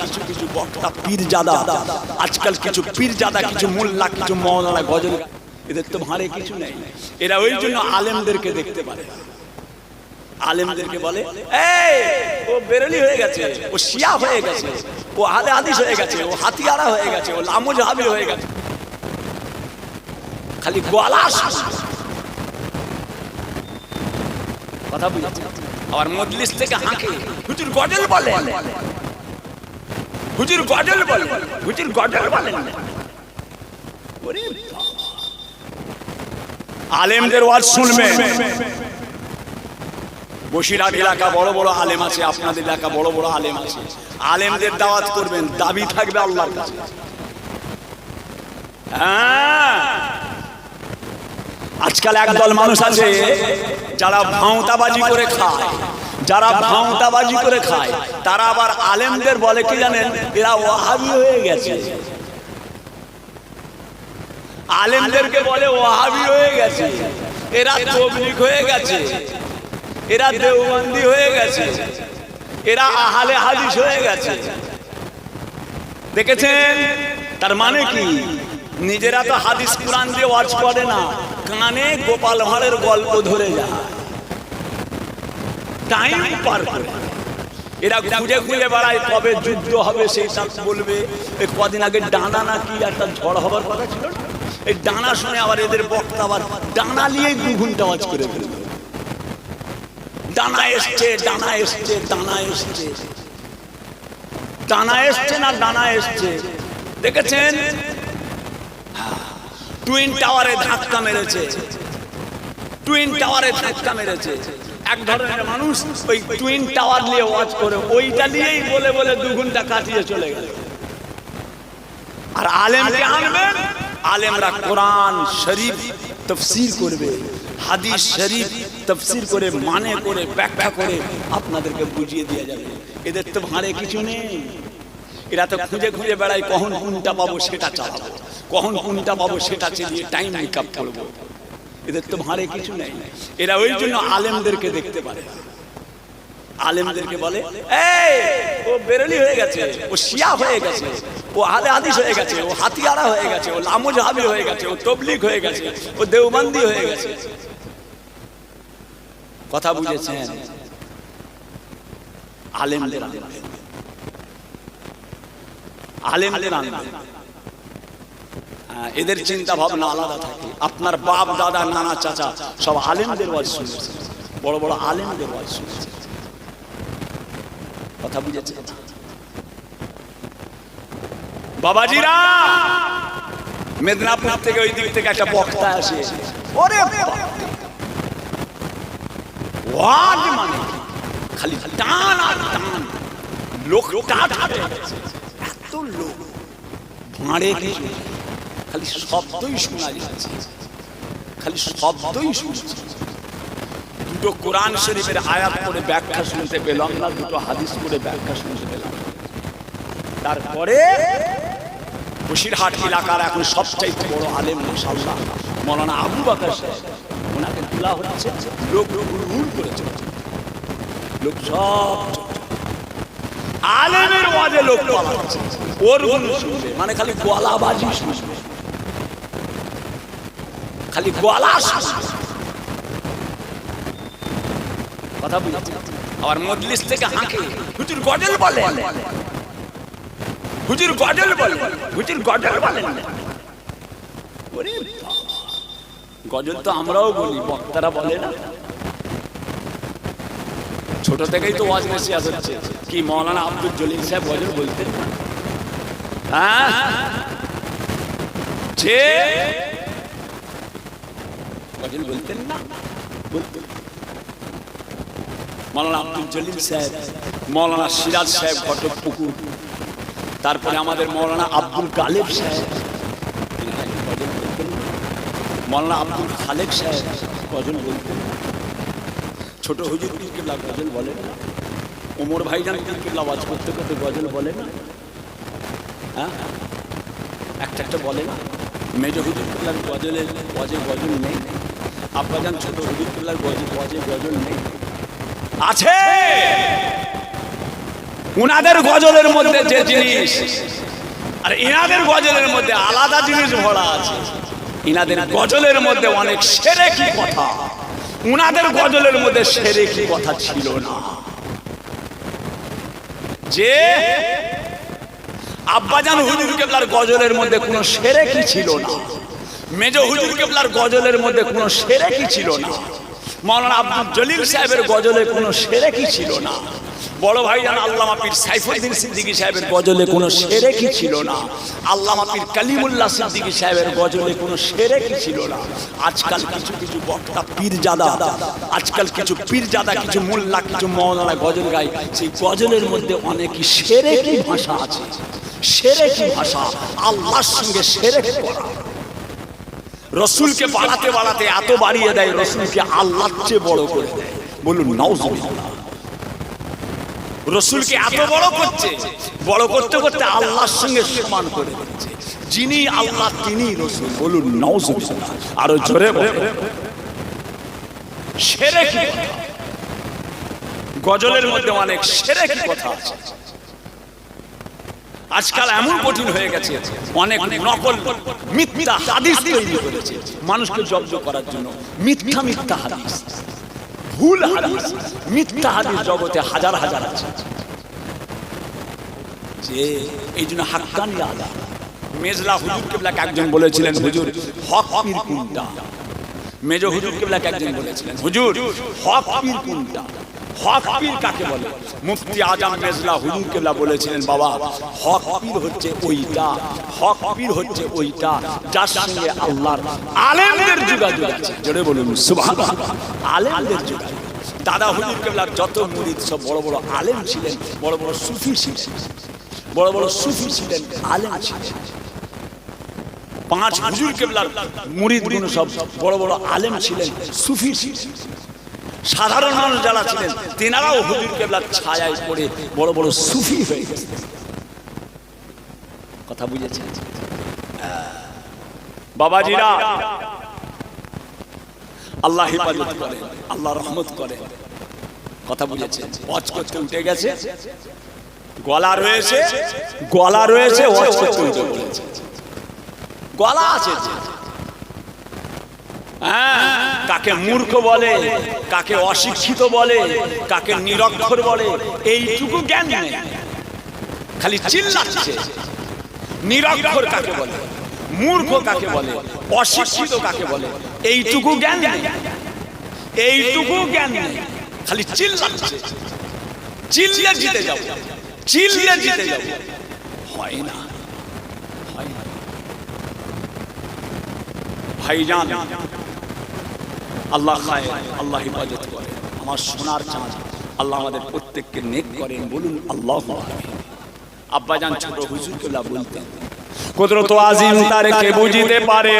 কিছু কিছু পীর জাদা আজকাল কিছু পীর জাদা কিছু মোল্লা, কিছু মৌলানা গজল। এদের তো ভাঁড়ে কিছু নেই। এরা ওই জন্য আলেমদেরকে দেখতে পারে আলেমদেরকে বলে ও বেরেলি হয়ে গেছে, ও শিয়া হয়ে গেছে, ও আদে আদিস হয়ে গেছে, ও হাতিয়ারা হয়ে গেছে, ও লামুজ হাবি হয়ে গেছে। খালি গলা। কথা বুঝেছি আবার মজলিস থেকে হাঁকে। হুজুর গজল বলে হুজুর গজল বলে হুজুর গজল বলেন। আলেমদের ওয়াজ শুনবেন বসিরহাট এলাকা বড় বড় আলেম আছে আপনাদের এলাকা বড় বড় আলেম আছে। আলেমদের দাওয়াত করবেন দাবি থাকবে আল্লাহর কাছে। হ্যাঁ। আজকাল একদল মানুষ আছে যারা ভাঁওতাবাজি করে খায়। যারা ভাঁওতাবাজি করে খায়, তারা আবার আলেমদের বলে কি জানেন? এরা ওয়াহাবি হয়ে গেছে। আলেমদেরকে বলে ওয়াহাবি হয়ে গেছে। এরা তবলিক হয়ে গেছে। এরা দেওবন্দি হয়ে গেছে। এরা আহালে হাদিস হয়ে গেছে। দেখেছেন? তার মানে কি? নিজেরা তো হাদিস কোরআন দিয়ে ওয়াজ করে না। কানে গোপাল ভাঁড়ের গল্প ধরে যায়। টাইম পার করে। এরা খুঁজে খুঁজে বেড়ায়, কবে যুদ্ধ হবে সেই সব বলবে। কদিন আগে ডানা না কি একটা ঝড় হবার কথা ছিল? এই ডানা শুনে আবার এদের বক্তা আবার ডানা নিয়েই দু ঘণ্টা ওয়াজ করে ফেলবে ডানা এসছে ডানা এসছে ডানা এসছে। ডানা এসছে না ডানা এসছে? দেখেছেন? টুইন টাওয়ারে ধাক্কা মেরেছে। টুইন টাওয়ারে ধাক্কা মেরেছে। এক ধরনের মানুষ ওই টুইন টাওয়ার নিয়ে ওয়াচ করে। ওইটা নিয়েই বলে বলে দু ঘণ্টা কাটিয়ে চলে গেল। আর আলেমকে আনবেন আলেমরা কোরআন শরীফ তফসির করবে। হাদিস শরীফ তফসির করে মানে করে, ব্যাখ্যা করে আপনাদেরকে বুঝিয়ে দিয়ে যাবে। এদের তো ভাঁড়ে কিছু নেই। এরা তো খুঁজে খুঁজে বেড়ায়, কখন কোনটা পাবো সেটা চালাবো। কখন কোনটা পাবো সেটা চালিয়ে টাইম মেকআপ করব। এদের তো ভাঁড়ে কিছু নেই। এরা ওই জন্য আলেমদেরকে দেখতে পারে। আলেমদেরকে বলে এই ও বেরেলি হয়ে গেছে ও শিয়া হয়ে গেছে ও আদে আদিস হয়ে গেছে ও হাতিয়ারা হয়ে গেছে ও লামুজ হাবি হয়ে গেছে ও তবলিক হয়ে গেছে ও দেওবন্দি হয়ে গেছে। কথা বুঝেছেন? আলেমদের আলেমদের আনবেন হ্যাঁ, এদের চিন্তা ভাবনা আলাদা থাকে। আপনার বাপ, দাদা, নানা, চাচা সব আলেমদের ওয়াজ শুনেছে। বড় বড় আলেমদের ওয়াজ শুনেছে। কথা বুঝেছে বাবাজিরা! মেদিনীপুর থেকে ওই দিক থেকে একটা বক্তা আসে। ওরে ওয়াজ মানে? খালি টান আর টান। লোক টান এত লোক। ভাঁড়ে কিছু। খালি শব্দই শোনা যাচ্ছে খালি শব্দই শুনছে দুটো কোরআন শরীফের আয়াত করে ব্যাখ্যা শুনতে পেলাম না, দুটো হাদিস করে ব্যাখ্যা শুনতে পেলাম তারপরে বসিরহাট এলাকার এখন সবচাইতে বড় আলেম মাসাল্লাহ মৌলানা আবু বাকর সাহেব। ওনাকে তোলা হচ্ছে, লোক হুড় করে চলছে। লোক সব আলেমের ওয়াজে লোক পালাচ্ছে। ওর শুনবে মানে খালি গলাবাজি শুনবে। খালি গলা কথা বুঝছি আবার মজলিস থেকে হাঁকে হুজুর গজল বলে। হুজুর গজল বলে। হুজুর গজল বলেন গজল তো আমরাও বলি, বক্তারা বলে না। ছোট থেকেই তো ওয়াজ নসিহাত হচ্ছে কি মৌলানা আব্দুল জলিল সাহেব গজল বলতেন? হ্যাঁ? গজল বলতেন না বলতেন মৌলানা আব্দুল মৌলানা সিরাজ সাহেব ঘটক পুকুর তারপরে আমাদের মৌলানা আব্দুল গালেব সাহেব। মৌলানা আব্দুল খালেক সাহেব গজল বলতেন ছোট হুজুর পীর কেবলা গজল বলে? না ওমর ভাইজান পীর কেবলা ওয়াজ করতে করতে গজল বলে না? হ্যাঁ? একটা একটা বলে না? মেজ হুজুর কেবলার গজলের ওয়াজে গজল নেই? আব্বাজান ছোট কেবলার গজল ওয়াজে গজল নেই। আছে! উনাদের গজলের মধ্যে যে জিনিস, আর ইনাদের গজলের মধ্যে আলাদা জিনিস ভরা আছে। ইনাদের গজলের মধ্যে অনেক সেরেকি কথা? উনাদের গজলের মধ্যে সেরেকি কথা ছিল না? যে আব্বাজান হুজুর কেবলার গজলের মধ্যে কোনো সেরেকি ছিল না? মেজ হুজুর কেবলার গজলের মধ্যে কোনো সেরেকি ছিল না? মৌলানা আব্দুল জলিল সাহেবের গজলে কোনো সেরেকি ছিল না? বড় ভাই জান আল্লামা পীর সাইফুদ্দিন সিদ্দিকী সাহেবের গজলে কোনো সেরেকি ছিল না? আল্লামা পীর কালিমুল্লাহ সিদ্দিকী সাহেবের গজলে কোনো সেরেকি ছিল না? আজকাল কিছু কিছু বক্তা পীর জাদা আজকাল কিছু পীর জাদা কিছু মোল্লা, কিছু মৌলানা গজল গায়। সেই গজলের মধ্যে অনেকই সেরেকি ভাষা আছে? সেরেকি ভাষা? আল্লাহর সঙ্গে সেরেক করা? রসুলকে বাড়াতে বাড়াতে এত বাড়িয়ে দেয়, রসুলকে আল্লাহর চেয়ে বড় করে দেয়। বলুন, নাউজুবিল্লাহ। রসুলকে এত বড় করছে, বড় করতে করতে আল্লাহর সঙ্গে সমান করে দিচ্ছে। যিনি আল্লাহ তিনি রসুল। বলুন, নাউজুবিল্লাহ। আরও জোরে সেরে কি গজলের মধ্যে অনেক সেরে কি কথা আছে। আজকাল এমন কঠিন হয়ে গেছে অনেক নকল মিথ্যা হাদিস তৈরি করেছে মানুষকে জব্দ করার জন্য। মিথ্যা মিথ্যা হাদিস। ভুল হাদিস। মিথ্যা হাদিস জগতে হাজার হাজার আছে। যে এই জন্য হাক্কানি আদা মেজলা হুজুর কেবলাকে একজন বলেছিলেন হুজুর হক পীর কোনটা মেজ হুজুর কেবলাকে একজন বলেছিলেন হুজুর হক পীর কোনটা হক কাকে বলে? মুফতি আজম মেজলা হুজুর বলেছিলেন, বাবা, হক হচ্ছে ওইটা, হক হচ্ছে ওইটা, যার সঙ্গে আল্লাহর আলেমদের যোগাযোগ আছে। জোরে বলুন, সুবহানাল্লাহ। আলেমদের যোগাযোগ। দাদা হুজুর কেবলার যত মুরিদ, সব বড় বড় আলেম ছিলেন, বড় বড় সুফি ছিলেন, বড় বড় সুফি ছিলেন, আলেম ছিলেন। পাঁচ হুজুর কেবলার মুরিদ সব বড় বড় আলেম ছিলেন, সুফি ছিলেন। সাধারণ মানুষ যারা ছিলেন, তেনারাও হুজুর কেবলার ছায়ায় পড়ে বড় বড় সুফি হয়ে গেছেন কথা বুঝেছেন? বাবাজিরা, আল্লাহ হেফাজত করে আল্লাহ রহমত করে কথা বুঝেছেন? ওয়াজ করতে উঠে গেছে। গলা রয়েছে গলা রয়েছে, ওয়াজ করতে উঠে গলা আছে। হ্যাঁ কাকে মূর্খ বলে, কাকে অশিক্ষিত বলে, কাকে নিরক্ষর বলে, এইটুকু জ্ঞান নেই। খালি চিল্লাচ্ছে। নিরক্ষর কাকে বলে, মূর্খ কাকে বলে, অশিক্ষিত কাকে বলে, এইটুকু জ্ঞান নেই। এইটুকু জ্ঞান নেই। খালি চিল্লাচ্ছে। চিল্লে জিতে যাও চিল্লে জিতে যাও হয় না। হয় না। ভাইজান আল্লাহ খায় আল্লাহ হিফাজত করে। আমার সোনার চাঁদ, আল্লাহ আমাদের প্রত্যেককে নেক করেন, বলুন আল্লাহ আব্বাজান ছোট হুজুর কেলা বলতেন কুদরত আজিম তার কে বুঝিতে পারে।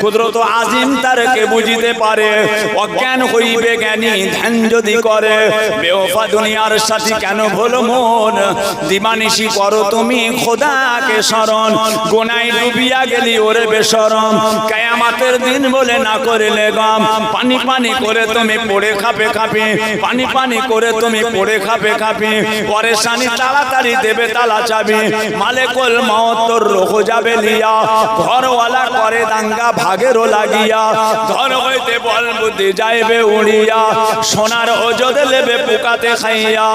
কুদরত আজিম তার কে বুঝিতে পারে। অজ্ঞান হইবে জ্ঞানী ধ্যান যদি করে। বেওফা দুনিয়ার সাথী কেন ভুলো মন? দিবানিশি করো তুমি খোদাকে শরণ গোনাই ডুবিয়া গেলি ওরে বেশরম। কায়ামাতের দিন বলে না করিলে গম পানি পানি করে তুমি পড়ে খাপে। খাপে। পানি পানি করে তুমি পড়ে খাপে। খাপে। পরেশানি তাড়াতাড়ি দেবে তালা চাবি। মালেকল মহত্তর রোহ যাবে লিয়া। ঘরওয়ালা করে দাঙ্গা ভাগেরও লাগিয়া। ঘর হইতে বল বুদ্ধি যাইবে উড়িয়া। সোনার ওজদ লেবে পোকাতে খাইয়া।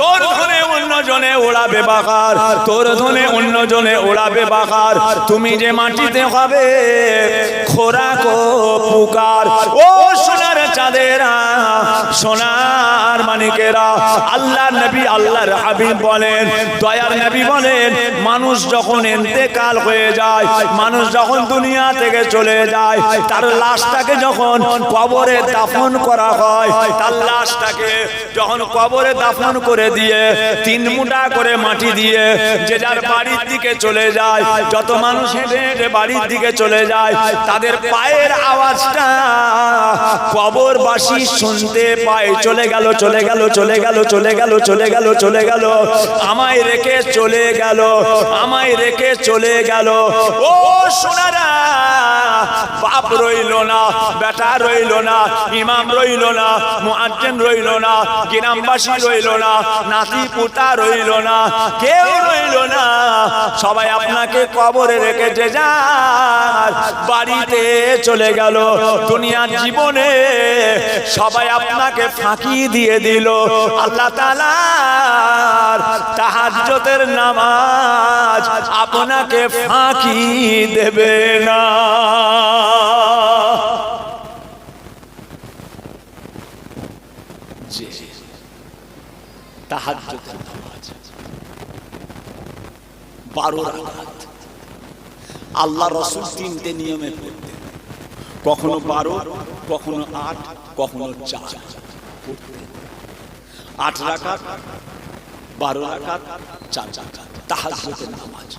তোর ধরে অন্য জনে ওড়াবে বাকার তোর ধনে অন্য জনে ওড়াবে বাকার তুমি যে মাটিতে হবে খোরাক পুকার। ও সোনার চাঁদেরা সোনার মানিকেরা। আল্লাহ নবী আল্লাহর হাবিব বলেন, দয়ার নবী বলেন, মানুষ যখন ইন্তেকাল হয়ে যায়, মানুষ যখন দুনিয়া থেকে চলে যায়, তার লাশটাকে যখন কবরে দাফন করা হয়, তার লাশটাকে যখন কবরে দাফন করে দিয়ে, তিন মুঠা করে মাটি দিয়ে যে যার বাড়ির দিকে চলে যায়, যত মানুষ হেঁটে হেঁটে বাড়ির দিকে চলে যায়, তাদের পায়ের আওয়াজটা কবরবাসী শুনতে পায়। চলে গেল চলে গেল চলে গেল চলে গেল চলে গেল চলে গেল। আমায় রেখে চলে গেল, আমায় রেখে চলে গেল। ও সোনারা, বাপ রইল না, বেটা রইল না, ইমাম রইল না, মুআজ্জিন রইল না, গ্রামবাসী রইল না, নাতি পুতা রইল না, কেউ রইল না। সবাই আপনাকে কবরে রেখেছে যার বাড়িতে চলে গেল। দুনিয়ার জীবনে সবাই আপনাকে ফাঁকি দিয়ে দিল। আল্লাহ তালার তাহাজ্জতের নামাজ আপনাকে ফাঁকি দেবে না। বারো আল্লাহ রসুল তিনটে নিয়মে পড়তেন। কখনো বারো, কখনো আট, কখনো চার। আট রাকাত, বারো রাকাত, চার রাকাত। তাহাজ্জতের নামাজ।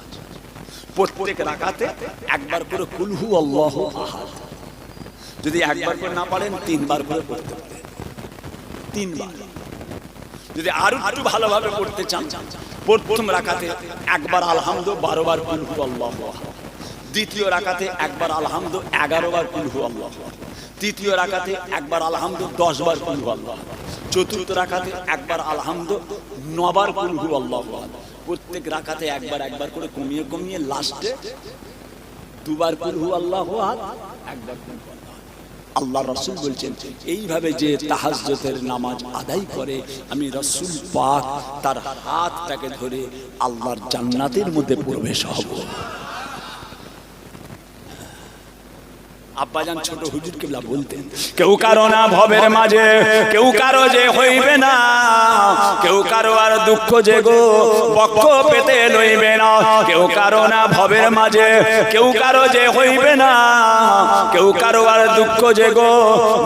প্রত্যেক একবার করে কুলহু আল্লাহ আহাদ। যদি একবার করে না পারেন, তিনবার করে পড়তে পারেন। তিনবার। যদি আরও একটু ভালোভাবে পড়তে চান, প্রথম রাখাতে একবার আলহামদু বারো বার কুলহু আল্লাহ দ্বিতীয় রাখাতে একবার আলহামদু এগারো বার কুলহু আল্লাহ। তৃতীয় রাখাতে একবার আলহামদু দশ বার কুলহু আল্লাহ। চতুর্থ রাখাতে একবার আলহামদু, নবার কুলহু আল্লাহ। প্রত্যেক রাখাতে একবার একবার করে কমিয়ে কমিয়ে লাস্টে দুবার কুলহু আল্লাহ একবার আল্লাহ। রসুল বলছেন, এইভাবে যে তাহাজ্জতের নামাজ আদায় করে, আমি রসুল পাক তার হাতটাকে ধরে আল্লাহর জান্নাতের মধ্যে প্রবেশ হব। আব্বাজান ছোট হুজুর কেবলা বলতেন, কেউ কারও না ভবের মাঝে, কেউ কারও যে হইবে না, কেউ কারও আর দুঃখ যে গো বক্ষ পেতে লইবে না, কেউ কারও না ভবের মাঝে, কেউ কারও যে হইবে না, কেউ কারও আর দুঃখ যে গো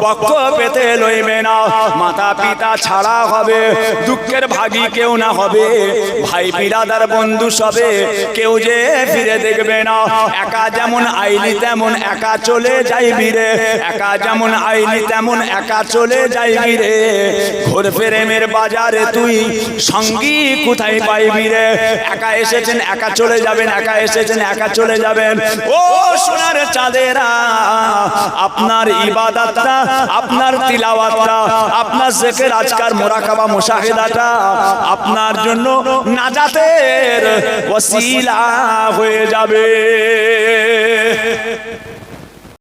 বক্ষ পেতে লইবে না, মাতা পিতা ছাড়া হবে, দুঃখের ভাগী কেউ না হবে, ভাই বিরাদার বন্ধু সবে কেউ যে ফিরে দেখবে না, একা যেমন আইলি তেমন একা চলে যাইবি রে। একা যেমন আইলি তেমন একা চলে যাইবি রে। ঘোর প্রেমের বাজারে তুই সঙ্গী কোথায় পাইবি রে? একা এসেছেন, একা চলে যাবেন, একা এসেছেন, একা চলে যাবেন। ও সোনার চাঁদেরা আপনার ইবাদতটা, আপনার তিলাওয়াতটা, আপনার জেকের আজকার মোরাকাবা মুশাহিদাটা, আপনার জন্য নাজাতের ওসিলা হয়ে যাবে।